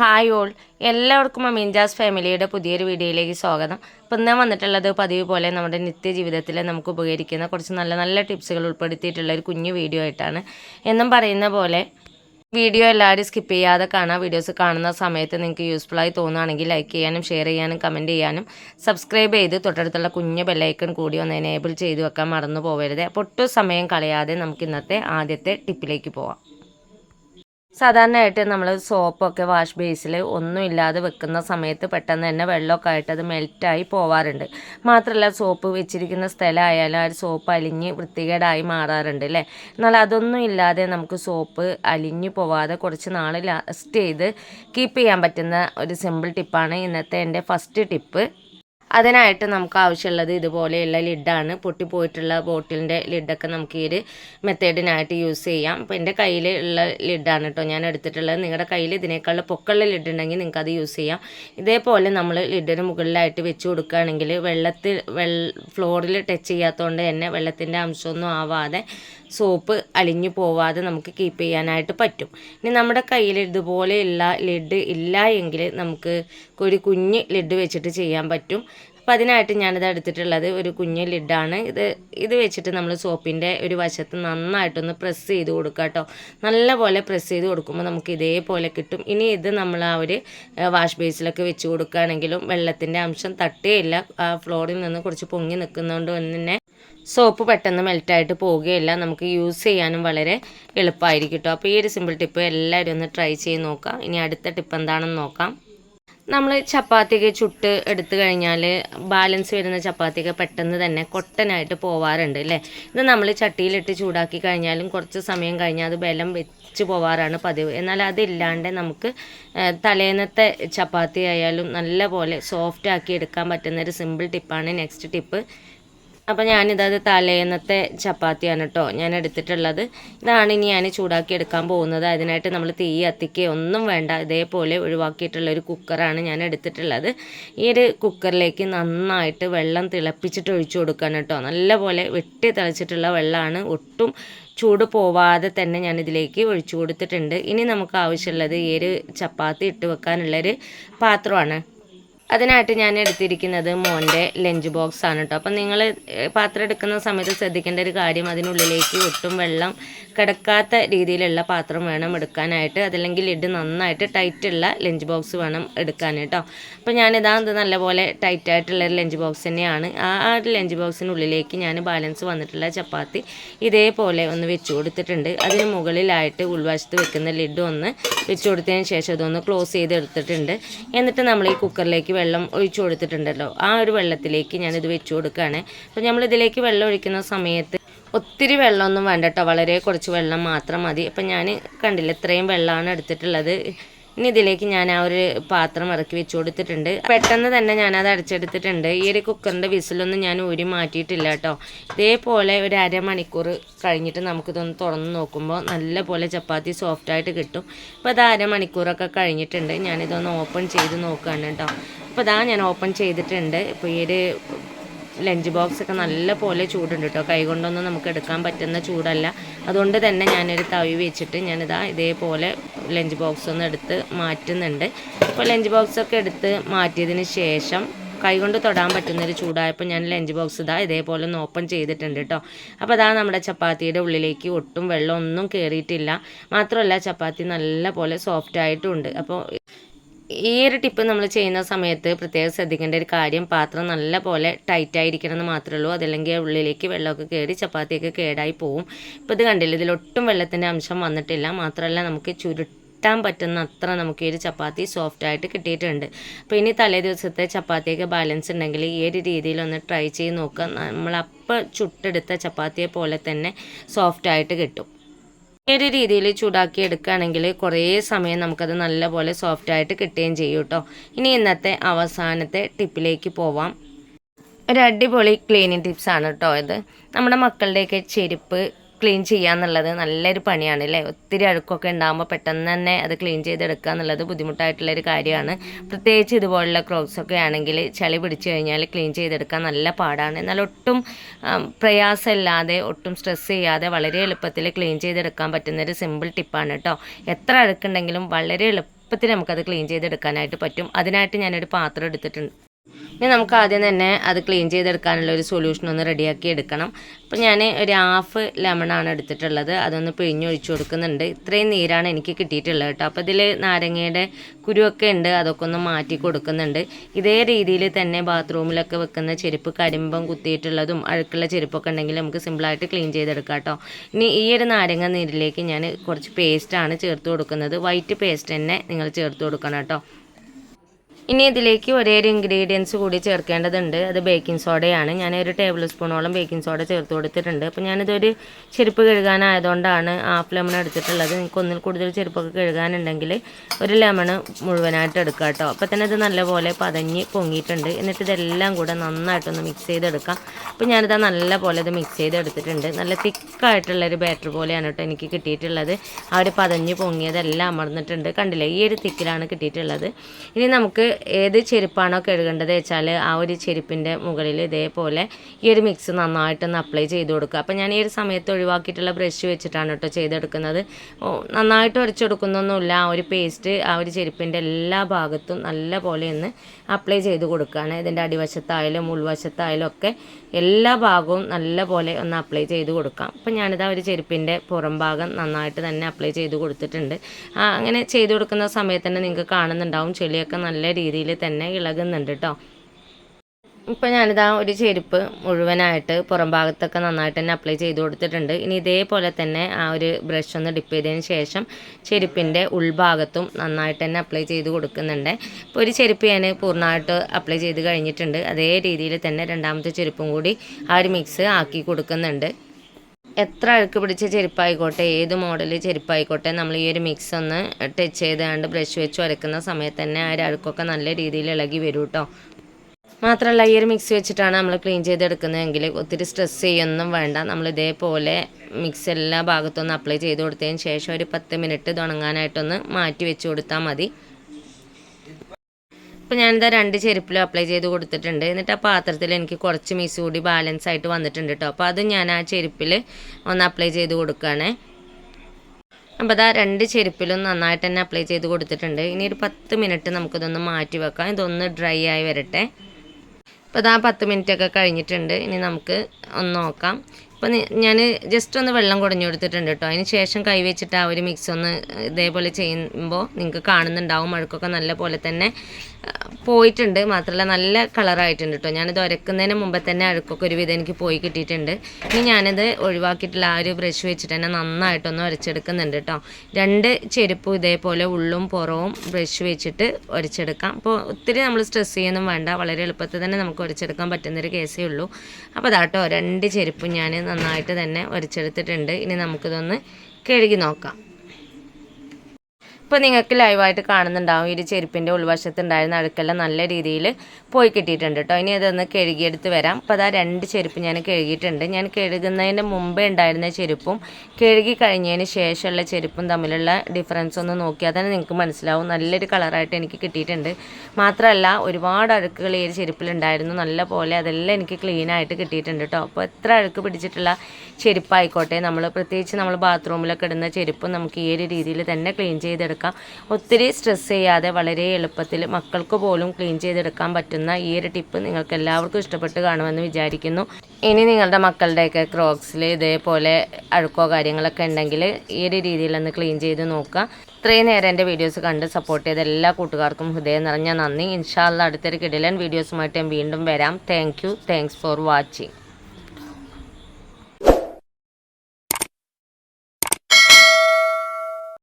Hi all എല്ലാവർക്കും അമീൻജാസ് ഫാമിലിയുടെ പുതിയൊരു വീഡിയോയിലേക്ക് സ്വാഗതം. ഇപ്പം ഞാൻ വന്നിട്ടുള്ളത് പതിവ് പോലെ നമ്മുടെ നിത്യജീവിതത്തിൽ നമുക്ക് ഉപകരിക്കുന്ന കുറച്ച് നല്ല നല്ല ടിപ്സുകൾ ഉൾപ്പെടുത്തിയിട്ടുള്ള ഒരു കുഞ്ഞു വീഡിയോ ആയിട്ടാണ്. എന്നും പറയുന്ന പോലെ വീഡിയോ എല്ലാവരും സ്കിപ്പ് ചെയ്യാതെ കാണാം. വീഡിയോസ് കാണുന്ന സമയത്ത് നിങ്ങൾക്ക് യൂസ്ഫുൾ ആയി തോന്നുകയാണെങ്കിൽ ലൈക്ക് ചെയ്യാനും ഷെയർ ചെയ്യാനും കമന്റ് ചെയ്യാനും സബ്സ്ക്രൈബ് ചെയ്ത് തൊട്ടടുത്തുള്ള കുഞ്ഞു ബെല്ലൈക്കൺ കൂടി ഒന്ന് എനേബിൾ ചെയ്ത് വെക്കാൻ മറന്നു പോകരുത് അപ്പോൾ ഒട്ടും സമയം കളയാതെ നമുക്ക് ഇന്നത്തെ ആദ്യത്തെ ടിപ്പിലേക്ക് പോവാം. സാധാരണയായിട്ട് നമ്മൾ സോപ്പൊക്കെ വാഷ് ബേസിൽ ഒന്നും ഇല്ലാതെ വെക്കുന്ന സമയത്ത് പെട്ടെന്ന് തന്നെ വെള്ളമൊക്കെ ആയിട്ട് അത് മെൽറ്റായി പോവാറുണ്ട്. മാത്രമല്ല സോപ്പ് വെച്ചിരിക്കുന്ന സ്ഥലമായാലും ആ സോപ്പ് അലിഞ്ഞ് വൃത്തികേടായി മാറാറുണ്ട് അല്ലേ എന്നാൽ അതൊന്നും ഇല്ലാതെ നമുക്ക് സോപ്പ് അലിഞ്ഞു പോവാതെ കുറച്ച് നാൾ ലാസ്റ്റ് ചെയ്ത് കീപ്പ് ചെയ്യാൻ പറ്റുന്ന ഒരു സിമ്പിൾ ടിപ്പാണ് ഇന്നത്തെ എന്റെ ഫസ്റ്റ് ടിപ്പ് അതിനായിട്ട് നമുക്ക് ആവശ്യമുള്ളത് ഇതുപോലെയുള്ള ലിഡാണ്. പൊട്ടിപ്പോയിട്ടുള്ള ബോട്ടിലിന്റെ ലിഡൊക്കെ നമുക്ക് ഈ ഒരു മെത്തേഡിനായിട്ട് യൂസ് ചെയ്യാം. അപ്പോൾ എന്റെ കയ്യിൽ ഉള്ള ലിഡാണ് കേട്ടോ ഞാൻ എടുത്തിട്ടുള്ളത്. നിങ്ങളുടെ കയ്യിൽ ഇതിനേക്കാളും പൊക്കമുള്ള ലിഡ് ഉണ്ടെങ്കിൽ നിങ്ങൾക്ക് അത് യൂസ് ചെയ്യാം. ഇതേപോലെ നമ്മൾ ലിഡിന് മുകളിലായിട്ട് വെച്ച് കൊടുക്കുകയാണെങ്കിൽ വെള്ളത്തിൽ വെൾ ഫ്ലോറിൽ ടച്ച് ചെയ്യാത്തതുകൊണ്ട് തന്നെ വെള്ളത്തിന്റെ അംശമൊന്നും ആവാതെ സോപ്പ് അലിഞ്ഞു പോവാതെ നമുക്ക് കീപ്പ് ചെയ്യാനായിട്ട് പറ്റും. ഇനി നമ്മുടെ കയ്യിൽ ഇതുപോലെയുള്ള ലിഡ് ഇല്ല എങ്കിൽ നമുക്ക് ഒരു കുഞ്ഞ് ലിഡ് വെച്ചിട്ട് ചെയ്യാൻ പറ്റും. അപ്പോൾ അതിനായിട്ട് ഞാനിത് എടുത്തിട്ടുള്ളത് ഒരു കുഞ്ഞ് ലിഡാണ്. ഇത് ഇത് വെച്ചിട്ട് നമ്മൾ സോപ്പിന്റെ ഒരു വശത്ത് നന്നായിട്ടൊന്ന് പ്രസ് ചെയ്ത് കൊടുക്കുക കേട്ടോ നല്ലപോലെ പ്രസ് ചെയ്ത് കൊടുക്കുമ്പോൾ നമുക്ക് ഇതേപോലെ കിട്ടും. ഇനി ഇത് നമ്മൾ ആ ഒരു വാഷ് ബേസിലൊക്കെ വെച്ച് കൊടുക്കുകയാണെങ്കിലും വെള്ളത്തിന്റെ അംശം തട്ടുകയില്ല ആ ഫ്ലോറിൽ നിന്ന് കുറച്ച് പൊങ്ങി നിൽക്കുന്നതുകൊണ്ട് തന്നെ സോപ്പ് പെട്ടെന്ന് മെൽറ്റായിട്ട് പോവുകയില്ല. നമുക്ക് യൂസ് ചെയ്യാനും വളരെ എളുപ്പമായിരിക്കും കേട്ടോ അപ്പോൾ ഈ ഒരു സിമ്പിൾ ടിപ്പ് എല്ലാവരും ഒന്ന് ട്രൈ ചെയ്ത് നോക്കാം. ഇനി അടുത്ത ടിപ്പ് എന്താണെന്ന് നോക്കാം. നമ്മൾ ചപ്പാത്തിയൊക്കെ ചുട്ട് എടുത്തു കഴിഞ്ഞാൽ ബാലൻസ് വരുന്ന ചപ്പാത്തിയൊക്കെ പെട്ടെന്ന് തന്നെ കൊട്ടനായിട്ട് പോവാറുണ്ട് അല്ലേ? ഇത് നമ്മൾ ചട്ടിയിലിട്ട് ചൂടാക്കി കഴിഞ്ഞാലും കുറച്ച് സമയം കഴിഞ്ഞാൽ അത് ബലം വെച്ച് പോവാറാണ് പതിവ്. എന്നാൽ അതില്ലാണ്ട് നമുക്ക് തലേന്നത്തെ ചപ്പാത്തി ആയാലും നല്ല പോലെ സോഫ്റ്റ് ആക്കി എടുക്കാൻ പറ്റുന്ന ഒരു സിമ്പിൾ ടിപ്പാണ് നെക്സ്റ്റ് ടിപ്പ്. അപ്പോൾ ഞാനിതത് തലേന്നത്തെ ചപ്പാത്തിയാണ് കേട്ടോ ഞാൻ എടുത്തിട്ടുള്ളത്. ഇതാണ് ഇനി ഞാൻ ചൂടാക്കി എടുക്കാൻ പോകുന്നത്. അതിനായിട്ട് നമ്മൾ തീ കത്തിക്കുക ഒന്നും വേണ്ട. ഇതേപോലെ ഒഴിവാക്കിയിട്ടുള്ള ഒരു കുക്കറാണ് ഞാൻ എടുത്തിട്ടുള്ളത്. ഈ ഒരു കുക്കറിലേക്ക് നന്നായിട്ട് വെള്ളം തിളപ്പിച്ചിട്ട് ഒഴിച്ചു കൊടുക്കാൻ കേട്ടോ നല്ലപോലെ വെട്ടി തിളച്ചിട്ടുള്ള വെള്ളമാണ് ഒട്ടും ചൂട് പോവാതെ തന്നെ ഞാൻ ഇതിലേക്ക് ഒഴിച്ചു കൊടുത്തിട്ടുണ്ട്. ഇനി നമുക്ക് ആവശ്യമുള്ളത് ഈ ഒരു ചപ്പാത്തി ഇട്ട് വെക്കാനുള്ളൊരു പാത്രമാണ്. അതിനായിട്ട് ഞാൻ എടുത്തിരിക്കുന്നത് മോന്റെ ലഞ്ച് ബോക്സ് ആണ് കേട്ടോ അപ്പം നിങ്ങൾ പാത്രം എടുക്കുന്ന സമയത്ത് ശ്രദ്ധിക്കേണ്ട ഒരു കാര്യം അതിനുള്ളിലേക്ക് ഒട്ടും വെള്ളം കിടക്കാത്ത രീതിയിലുള്ള പാത്രം വേണം എടുക്കാനായിട്ട്. അതല്ലെങ്കിൽ ഇഡ് നന്നായിട്ട് ടൈറ്റുള്ള ലഞ്ച് ബോക്സ് വേണം എടുക്കാൻ കേട്ടോ അപ്പോൾ ഞാനിതാ ഇത് നല്ലപോലെ ടൈറ്റായിട്ടുള്ള ഒരു ലഞ്ച് ബോക്സ് തന്നെയാണ്. ആ ആ ലഞ്ച് ബോക്സിനുള്ളിലേക്ക് ഞാൻ ബാലൻസ് വന്നിട്ടുള്ള ചപ്പാത്തി ഇതേപോലെ ഒന്ന് വെച്ച് കൊടുത്തിട്ടുണ്ട്. അതിന് മുകളിലായിട്ട് ഉൾവശത്ത് വെക്കുന്ന ലിഡ് ഒന്ന് വെച്ച് കൊടുത്തതിന് ശേഷം അതൊന്ന് ക്ലോസ് ചെയ്ത് എടുത്തിട്ടുണ്ട് എന്നിട്ട് നമ്മൾ ഈ കുക്കറിലേക്ക് വെള്ളം ഒഴിച്ചു കൊടുത്തിട്ടുണ്ടല്ലോ. ആ ഒരു വെള്ളത്തിലേക്ക് ഞാനിത് വെച്ച് കൊടുക്കുകയാണ്. അപ്പോൾ നമ്മളിതിലേക്ക് വെള്ളം ഒഴിക്കുന്ന സമയത്ത് ഒത്തിരി വെള്ളമൊന്നും വേണ്ട കേട്ടോ. വളരെ കുറച്ച് വെള്ളം മാത്രം മതി. അപ്പം ഞാൻ കണ്ടില്ല ഇത്രയും വെള്ളമാണ് എടുത്തിട്ടുള്ളത്. ഇനി ഇതിലേക്ക് ഞാൻ ആ ഒരു പാത്രം ഇറക്കി വെച്ച് കൊടുത്തിട്ടുണ്ട് പെട്ടെന്ന് തന്നെ ഞാനത് അടച്ചെടുത്തിട്ടുണ്ട്. ഈ ഒരു കുക്കറിന്റെ വിസിലൊന്നും ഞാൻ ഊരി മാറ്റിയിട്ടില്ല കേട്ടോ. ഇതേപോലെ ഒരു അരമണിക്കൂർ കഴിഞ്ഞിട്ട് നമുക്കിതൊന്ന് തുറന്ന് നോക്കുമ്പോൾ നല്ല പോലെ ചപ്പാത്തി സോഫ്റ്റായിട്ട് കിട്ടും. അപ്പോൾ അത് അരമണിക്കൂറൊക്കെ കഴിഞ്ഞിട്ടുണ്ട്. ഞാനിതൊന്ന് ഓപ്പൺ ചെയ്ത് നോക്കുകയാണ് കേട്ടോ. അപ്പോൾ ഇതാ ഞാൻ ഓപ്പൺ ചെയ്തിട്ടുണ്ട്. ഇപ്പോൾ ഈ ഒരു ലഞ്ച് ബോക്സ് ഒക്കെ നല്ല പോലെ ചൂടുണ്ട് കേട്ടോ. കൈകൊണ്ടൊന്നും നമുക്ക് എടുക്കാൻ പറ്റുന്ന ചൂടല്ല. അതുകൊണ്ട് തന്നെ ഞാനൊരു തവി വെച്ചിട്ട് ഞാനിതാ ഇതേപോലെ ലഞ്ച് ബോക്സ് ഒന്ന് എടുത്ത് മാറ്റുന്നുണ്ട്. അപ്പോൾ ലഞ്ച് ബോക്സ് ഒക്കെ എടുത്ത് മാറ്റിയതിന് ശേഷം കൈകൊണ്ട് തൊടാൻ പറ്റുന്നൊരു ചൂടായപ്പോൾ ഞാൻ ലഞ്ച് ബോക്സ് ഇതാ ഇതേപോലെ ഒന്ന് ഓപ്പൺ ചെയ്തിട്ടുണ്ട് കേട്ടോ. അപ്പോൾ അതാ നമ്മുടെ ചപ്പാത്തിയുടെ ഉള്ളിലേക്ക് ഒട്ടും വെള്ളം ഒന്നും കയറിയിട്ടില്ല മാത്രമല്ല ചപ്പാത്തി നല്ല പോലെ സോഫ്റ്റ് ആയിട്ടുമുണ്ട് അപ്പോൾ ഈ ഒരു ടിപ്പ് നമ്മൾ ചെയ്യുന്ന സമയത്ത് പ്രത്യേകം ശ്രദ്ധിക്കേണ്ട ഒരു കാര്യം പാത്രം നല്ല പോലെ ടൈറ്റ് ആയിരിക്കണം എന്ന് മാത്രമേ ഉള്ളൂ. അതല്ലെങ്കിൽ ഉള്ളിലേക്ക് വെള്ളമൊക്കെ കയറി ചപ്പാത്തിയൊക്കെ കേടായി പോവും. ഇപ്പോൾ ഇത് കണ്ടില്ല ഇതിലൊട്ടും വെള്ളത്തിന്റെ അംശം വന്നിട്ടില്ല. മാത്രമല്ല നമുക്ക് ചുരുട്ടാൻ പറ്റുന്ന അത്ര നമുക്ക് ഈ ഒരു ചപ്പാത്തി സോഫ്റ്റ് ആയിട്ട് കിട്ടിയിട്ടുണ്ട്. അപ്പോൾ ഇനി തലേ ദിവസത്തെ ചപ്പാത്തിയൊക്കെ ബാലൻസ് ഉണ്ടെങ്കിൽ ഈ ഒരു രീതിയിലൊന്ന് ട്രൈ ചെയ്ത് നോക്കുക നമ്മളപ്പം ചുട്ടെടുത്ത ചപ്പാത്തിയെ പോലെ തന്നെ സോഫ്റ്റ് ആയിട്ട് കിട്ടും. ഈ ഒരു രീതിയിൽ ചൂടാക്കി എടുക്കുകയാണെങ്കിൽ കുറേ സമയം നമുക്കത് നല്ലപോലെ സോഫ്റ്റ് ആയിട്ട് കിട്ടുകയും ചെയ്യും കേട്ടോ. ഇനി ഇന്നത്തെ അവസാനത്തെ ടിപ്പിലേക്ക് പോവാം. ഒരു അടിപൊളി ക്ലീനിങ് ടിപ്സാണ് കേട്ടോ ഇത്. നമ്മുടെ മക്കളുടെയൊക്കെ ചെരുപ്പ് ക്ലീൻ ചെയ്യുക എന്നുള്ളത് നല്ലൊരു പണിയാണ് അല്ലേ? ഒത്തിരി അഴുക്കൊക്കെ ഉണ്ടാകുമ്പോൾ പെട്ടെന്ന് തന്നെ അത് ക്ലീൻ ചെയ്തെടുക്കുക എന്നുള്ളത് ബുദ്ധിമുട്ടായിട്ടുള്ളൊരു കാര്യമാണ്. പ്രത്യേകിച്ച് ഇതുപോലുള്ള ഒക്കെ ആണെങ്കിൽ ചളി പിടിച്ചു കഴിഞ്ഞാൽ ക്ലീൻ ചെയ്തെടുക്കാൻ നല്ല പാടാണ്. എന്നാൽ ഒട്ടും പ്രയാസമില്ലാതെ ഒട്ടും സ്ട്രെസ് ചെയ്യാതെ വളരെ എളുപ്പത്തിൽ ക്ലീൻ ചെയ്തെടുക്കാൻ പറ്റുന്നൊരു സിമ്പിൾ ടിപ്പാണ് കേട്ടോ എത്ര അഴുക്കുണ്ടെങ്കിലും വളരെ എളുപ്പത്തിൽ നമുക്കത് ക്ലീൻ ചെയ്തെടുക്കാനായിട്ട് പറ്റും. അതിനായിട്ട് ഞാനൊരു പാത്രം എടുത്തിട്ടുണ്ട്. ഇനി നമുക്ക് ആദ്യം തന്നെ അത് ക്ലീൻ ചെയ്തെടുക്കാനുള്ള ഒരു സൊല്യൂഷൻ ഒന്ന് റെഡിയാക്കി എടുക്കണം. അപ്പോൾ ഞാൻ ഒരു ഹാഫ് ലെമണാണ് എടുത്തിട്ടുള്ളത്. അതൊന്ന് പിഴിഞ്ഞൊഴിച്ചു കൊടുക്കുന്നുണ്ട്. ഇത്രയും നീരാണ് എനിക്ക് കിട്ടിയിട്ടുള്ളത് കേട്ടോ. അപ്പോൾ ഇതിൽ നാരങ്ങയുടെ കുരുവൊക്കെ ഉണ്ട്. അതൊക്കെ ഒന്ന് മാറ്റി കൊടുക്കുന്നുണ്ട്. ഇതേ രീതിയിൽ തന്നെ ബാത്റൂമിലൊക്കെ വെക്കുന്ന ചെരുപ്പ് കരിമ്പം കുത്തിയിട്ടുള്ളതും അഴുക്കുള്ള ചെരുപ്പൊക്കെ ഉണ്ടെങ്കിൽ നമുക്ക് സിമ്പിളായിട്ട് ക്ലീൻ ചെയ്തെടുക്കാം കേട്ടോ. ഇനി ഈ ഒരു നാരങ്ങ നീരിലേക്ക് ഞാൻ കുറച്ച് പേസ്റ്റാണ് ചേർത്ത് കൊടുക്കുന്നത്. വൈറ്റ് പേസ്റ്റ് തന്നെ നിങ്ങൾ ചേർത്ത് കൊടുക്കണം കേട്ടോ. ഇനി ഇതിലേക്ക് ഒരേ ഒരു ഇൻഗ്രീഡിയൻസ് കൂടി ചേർക്കേണ്ടതുണ്ട്. അത് ബേക്കിംഗ് സോഡയാണ് ഞാൻ ഒരു ടേബിൾ സ്പൂണോളം ബേക്കിംഗ് സോഡ ചേർത്ത് കൊടുത്തിട്ടുണ്ട്. അപ്പോൾ ഞാനിതൊരു ചെരുപ്പ് കഴുകാനായതുകൊണ്ടാണ് ഹാഫ് ലെമൺ എടുത്തിട്ടുള്ളത്. നിങ്ങൾക്ക് ഒന്നിൽ കൂടുതൽ ചെരുപ്പൊക്കെ കഴുകാനുണ്ടെങ്കിൽ ഒരു ലെമൺ മുഴുവനായിട്ട് എടുക്കുക കേട്ടോ. അപ്പോൾ തന്നെ ഇത് നല്ലപോലെ പതഞ്ഞ് പൊങ്ങിയിട്ടുണ്ട്. എന്നിട്ട് ഇതെല്ലാം കൂടെ നന്നായിട്ടൊന്ന് മിക്സ് ചെയ്തെടുക്കാം. അപ്പോൾ ഞാനിത് നല്ലപോലെ ഇത് മിക്സ് ചെയ്തെടുത്തിട്ടുണ്ട്. നല്ല തിക്കായിട്ടുള്ളൊരു ബാറ്റർ പോലെയാണ് കേട്ടോ എനിക്ക് കിട്ടിയിട്ടുള്ളത്. ആ ഒരു പതഞ്ഞ് പൊങ്ങിയതെല്ലാം അമർന്നിട്ടുണ്ട്. കണ്ടില്ലേ? ഈ ഒരു തിക്കിലാണ് കിട്ടിയിട്ടുള്ളത്. ഇനി നമുക്ക് ഏത് ചെരുപ്പാണോ കഴുകേണ്ടത് വെച്ചാൽ ആ ഒരു ചെരുപ്പിന്റെ മുകളിൽ ഇതേപോലെ ഈ ഒരു മിക്സ് നന്നായിട്ടൊന്ന് അപ്ലൈ ചെയ്ത് കൊടുക്കുക. അപ്പോൾ ഞാൻ ഈ ഒരു സമയത്ത് ഒഴിവാക്കിയിട്ടുള്ള ബ്രഷ് വെച്ചിട്ടാണ് കേട്ടോ ചെയ്തെടുക്കുന്നത്. നന്നായിട്ട് ഉരച്ചെടുക്കുന്നൊന്നുമില്ല ആ ഒരു പേസ്റ്റ് ആ ഒരു ചെരുപ്പിന്റെ എല്ലാ ഭാഗത്തും നല്ല പോലെ ഒന്ന് അപ്ലൈ ചെയ്ത് കൊടുക്കുകയാണ് ഇതിന്റെ അടിവശത്തായാലും ഉൾവശത്തായാലും ഒക്കെ എല്ലാ ഭാഗവും നല്ല പോലെ ഒന്ന് അപ്ലൈ ചെയ്ത് കൊടുക്കാം. അപ്പം ഞാനിത് ഒരു ചെരുപ്പിന്റെ പുറം ഭാഗം നന്നായിട്ട് തന്നെ അപ്ലൈ ചെയ്ത് കൊടുത്തിട്ടുണ്ട്. അങ്ങനെ ചെയ്ത് കൊടുക്കുന്ന സമയത്ത് തന്നെ നിങ്ങൾക്ക് കാണുന്നുണ്ടാവും. ചെളിയൊക്കെ നല്ല രീതിയിൽ തന്നെ ഇളകുന്നുണ്ട് കേട്ടോ ഇപ്പം ഞാനിതാ ഒരു ചെരുപ്പ് മുഴുവനായിട്ട് പുറം ഭാഗത്തൊക്കെ നന്നായിട്ട് തന്നെ അപ്ലൈ ചെയ്ത് കൊടുത്തിട്ടുണ്ട്. ഇനി ഇതേപോലെ തന്നെ ആ ഒരു ബ്രഷ് ഒന്ന് ഡിപ്പ് ചെയ്തതിന് ശേഷം ചെരുപ്പിന്റെ ഉൾഭാഗത്തും നന്നായിട്ട് തന്നെ അപ്ലൈ ചെയ്ത് കൊടുക്കുന്നുണ്ട്. ഇപ്പോൾ ഒരു ചെരുപ്പ് ഞാൻ പൂർണമായിട്ട് അപ്ലൈ ചെയ്ത് കഴിഞ്ഞിട്ടുണ്ട്. അതേ രീതിയിൽ തന്നെ രണ്ടാമത്തെ ചെരുപ്പും കൂടി ആ ഒരു മിക്സ് ആക്കി കൊടുക്കുന്നുണ്ട്. എത്ര അഴുക്ക് പിടിച്ച ചെരുപ്പായിക്കോട്ടെ ഏത് മോഡൽ ചെരുപ്പായിക്കോട്ടെ നമ്മൾ ഈ ഒരു മിക്സ് ഒന്ന് ടച്ച് ചെയ്താണ്ട് ബ്രഷ് വെച്ച് ഉരക്കുന്ന സമയത്ത് തന്നെ ആ ഒരു അഴുക്കൊക്കെ നല്ല രീതിയിൽ ഇളകി വരും കേട്ടോ മാത്രമല്ല ഈ ഒരു മിക്സ് വെച്ചിട്ടാണ് നമ്മൾ ക്ലീൻ ചെയ്തെടുക്കുന്നതെങ്കിൽ ഒത്തിരി സ്ട്രെസ് ചെയ്യൊന്നും വേണ്ട. നമ്മൾ ഇതേപോലെ മിക്സ് എല്ലാ ഭാഗത്തൊന്ന് അപ്ലൈ ചെയ്ത് കൊടുത്തതിന് ശേഷം ഒരു പത്ത് മിനിറ്റ് തുടങ്ങാനായിട്ടൊന്ന് മാറ്റി വെച്ച് കൊടുത്താൽ മതി. ഇപ്പം ഞാനിതാ രണ്ട് ചെരുപ്പിലും അപ്ലൈ ചെയ്ത് കൊടുത്തിട്ടുണ്ട്. എന്നിട്ട് ആ പാത്രത്തിൽ എനിക്ക് കുറച്ച് മിസ് കൂടി ബാലൻസ് ആയിട്ട് വന്നിട്ടുണ്ട് കേട്ടോ അപ്പോൾ അത് ഞാൻ ആ ചെരുപ്പിൽ ഒന്ന് അപ്ലൈ ചെയ്ത് കൊടുക്കുകയാണേ അപ്പോൾ അതാ രണ്ട് ചെരുപ്പിലും നന്നായിട്ട് തന്നെ അപ്ലൈ ചെയ്ത് കൊടുത്തിട്ടുണ്ട്. ഇനി ഒരു പത്ത് മിനിറ്റ് നമുക്കിതൊന്ന് മാറ്റി വെക്കാം. ഇതൊന്ന് ഡ്രൈ ആയി വരട്ടെ. ഇപ്പോൾ ഇതാ പത്ത് മിനിറ്റൊക്കെ കഴിഞ്ഞിട്ടുണ്ട്. ഇനി നമുക്ക് ഒന്ന് നോക്കാം. അപ്പോൾ ഞാൻ ജസ്റ്റ് ഒന്ന് വെള്ളം കുടഞ്ഞു കൊടുത്തിട്ടുണ്ട് കേട്ടോ അതിന് ശേഷം കൈവച്ചിട്ട് ആ ഒരു മിക്സ് ഒന്ന് ഇതേപോലെ ചെയ്യുമ്പോൾ നിങ്ങൾക്ക് കാണുന്നുണ്ടാവും. അഴുക്കൊക്കെ നല്ല പോലെ തന്നെ പോയിട്ടുണ്ട്. മാത്രമല്ല നല്ല കളറായിട്ടുണ്ട് കേട്ടോ ഞാനിത് ഉരക്കുന്നതിന് മുമ്പ് തന്നെ അഴുക്കൊക്കെ ഒരുവിധം എനിക്ക് പോയി കിട്ടിയിട്ടുണ്ട്. ഇനി ഞാനിത് ഒഴിവാക്കിയിട്ടുള്ള ആ ഒരു ബ്രഷ് വെച്ചിട്ട് തന്നെ നന്നായിട്ടൊന്ന് ഉരച്ചെടുക്കുന്നുണ്ട് കേട്ടോ രണ്ട് ചെരുപ്പും ഇതേപോലെ ഉള്ളും പുറവും ബ്രഷ് വെച്ചിട്ട് ഉരച്ചെടുക്കാം അപ്പോൾ ഒത്തിരി നമ്മൾ സ്ട്രെസ് ചെയ്യൊന്നും വേണ്ട. വളരെ എളുപ്പത്തിൽ തന്നെ നമുക്ക് ഉരച്ചെടുക്കാൻ പറ്റുന്നൊരു കേസേ ഉള്ളൂ. അപ്പോൾ അതാട്ടോ രണ്ട് ചെരുപ്പും ഞാൻ നന്നായിട്ട് തന്നെ ഒരച്ചെടുത്തിട്ടുണ്ട്. ഇനി നമുക്കിതൊന്ന് കഴുകി നോക്കാം. ഇപ്പോൾ നിങ്ങൾക്ക് ലൈവായിട്ട് കാണുന്നുണ്ടാവും. ഈ ഒരു ചെരുപ്പിന്റെ ഉൾവശത്ത് ഉണ്ടായിരുന്ന അഴുക്കെല്ലാം നല്ല രീതിയിൽ പോയി കിട്ടിയിട്ടുണ്ട് കേട്ടോ ഇനി അതൊന്ന് കഴുകിയെടുത്ത് വരാം. അപ്പോൾ അതാ രണ്ട് ചെരുപ്പ് ഞാൻ കഴുകിയിട്ടുണ്ട്. ഞാൻ കഴുകുന്നതിന്റെ മുമ്പേ ഉണ്ടായിരുന്ന ചെരുപ്പും കഴുകി കഴിഞ്ഞതിന് ശേഷമുള്ള ചെരുപ്പും തമ്മിലുള്ള ഡിഫറൻസ് ഒന്ന് നോക്കിയാൽ തന്നെ നിങ്ങൾക്ക് മനസ്സിലാവും. നല്ലൊരു കളറായിട്ട് എനിക്ക് കിട്ടിയിട്ടുണ്ട്. മാത്രമല്ല ഒരുപാട് അഴുക്കുകൾ ഈ ഒരു ചെരുപ്പിലുണ്ടായിരുന്നു. നല്ല പോലെ അതെല്ലാം എനിക്ക് ക്ലീൻ ആയിട്ട് കിട്ടിയിട്ടുണ്ട് കേട്ടോ അപ്പോൾ എത്ര അഴുക്ക് പിടിച്ചിട്ടുള്ള ചെരുപ്പായിക്കോട്ടെ. നമ്മൾ പ്രത്യേകിച്ച് നമ്മൾ ബാത്റൂമിലൊക്കെ ഇടുന്ന ചെരുപ്പും നമുക്ക് ഈ ഒരു രീതിയിൽ തന്നെ ക്ലീൻ ചെയ്തെടുക്കാം. ഒത്തിരി സ്ട്രെസ് ചെയ്യാതെ വളരെ എളുപ്പത്തിൽ മക്കൾക്ക് പോലും ക്ലീൻ ചെയ്തെടുക്കാൻ പറ്റുന്ന ഈ ഒരു ടിപ്പ് നിങ്ങൾക്ക് എല്ലാവർക്കും ഇഷ്ടപ്പെട്ട് കാണുമെന്ന് വിചാരിക്കുന്നു. ഇനി നിങ്ങളുടെ മക്കളുടെയൊക്കെ ക്രോക്സിൽ ഇതേപോലെ അഴുക്കോ കാര്യങ്ങളൊക്കെ ഉണ്ടെങ്കിൽ ഈ ഒരു രീതിയിലൊന്ന് ക്ലീൻ ചെയ്ത് നോക്കുക. ഇത്രയും നേരം എന്റെ വീഡിയോസ് കണ്ട് സപ്പോർട്ട് ചെയ്ത എല്ലാ കൂട്ടുകാർക്കും ഹൃദയം നിറഞ്ഞ നന്ദി. ഇൻഷാല്ല അടുത്തൊരു കിടിലൻ വീഡിയോസുമായിട്ട് ഞാൻ വീണ്ടും വരാം. Thank you thanks for watching